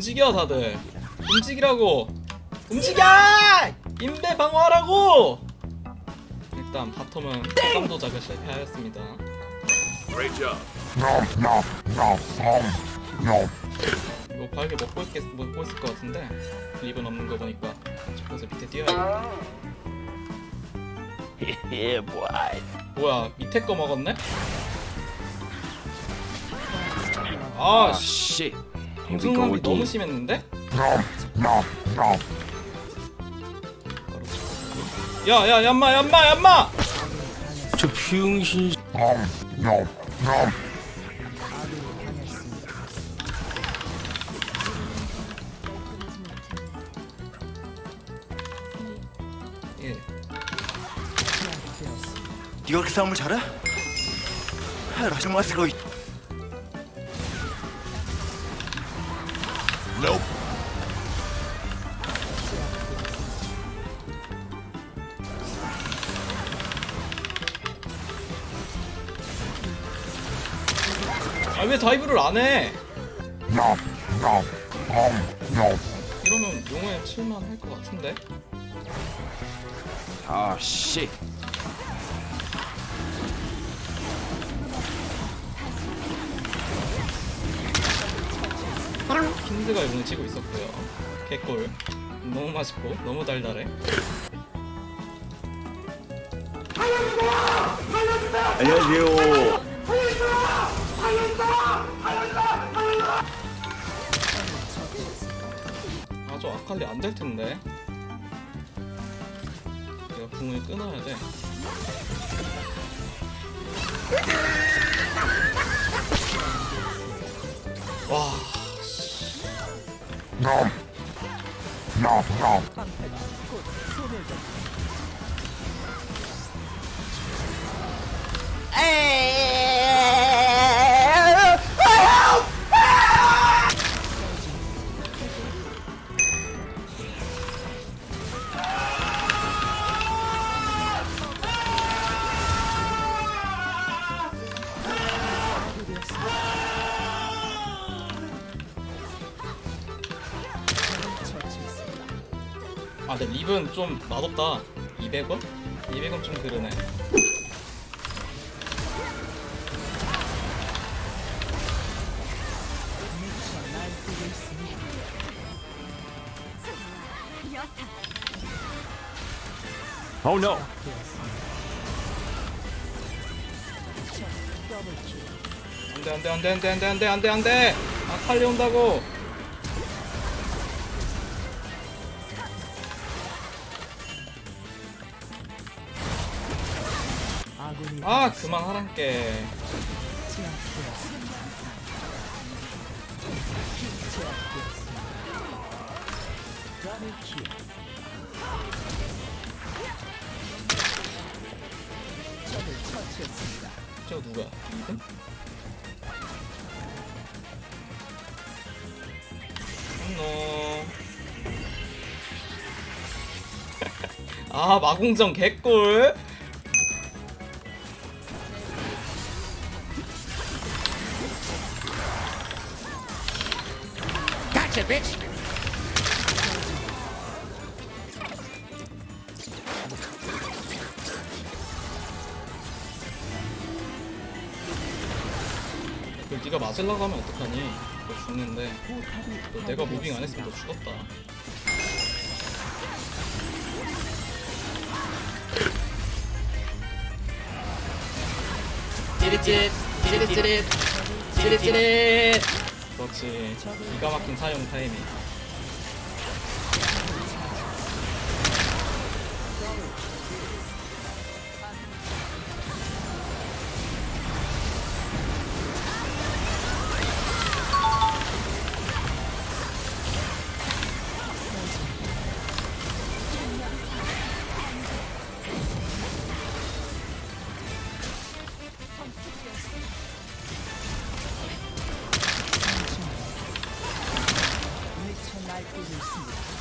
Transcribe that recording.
움직여 다들 움직이라고 움직여 인베 방어하라고 일단 바텀은 감 도작을 실패하였습니다 Great job. 이거 바르게 먹고, 있겠, 먹고 있을 것 같은데 립은 없는 거 보니까 저기서 밑에 뛰어야 yeah, boy. 뭐야 밑에 거 먹었네? 아 씨. Shit. 공중압이 너무. 심했는데? 야야 얌마 얌마 얌마 저. 예. 네가 그렇게 싸움을 잘해? 아, 라지마스 거아왜 다이브를 안 해? 이러면 용어에 칠만 할 것 같은데? Ah, shit. 킨드가 용을 치고 있었고요. 개꿀. 너무 맛있고 너무 달달해. 안녕하세요. 아저 아칼리 안 될 텐데. 내가 궁을 끊어야 돼. ยอมยอมยอม 아, 근데 립은 좀 맛없다. 200원? 200원 좀 그러네. Oh no. 안돼 안돼 안돼 안돼 안돼 안돼 안돼 안돼. 아 칼리 온다고. 아 그만 하란께. 저 누가? 이분? 안녕. 아 마공정 개꿀. 그걸 네가 맞으려고 하면 어떡하니? 너 죽는데. 너 내가 무빙 안 했으면 너 죽었다. 찌릿찌릿 찌릿찌릿 찌릿찌릿 그렇지 기가 막힌 사용 타이밍 Receive.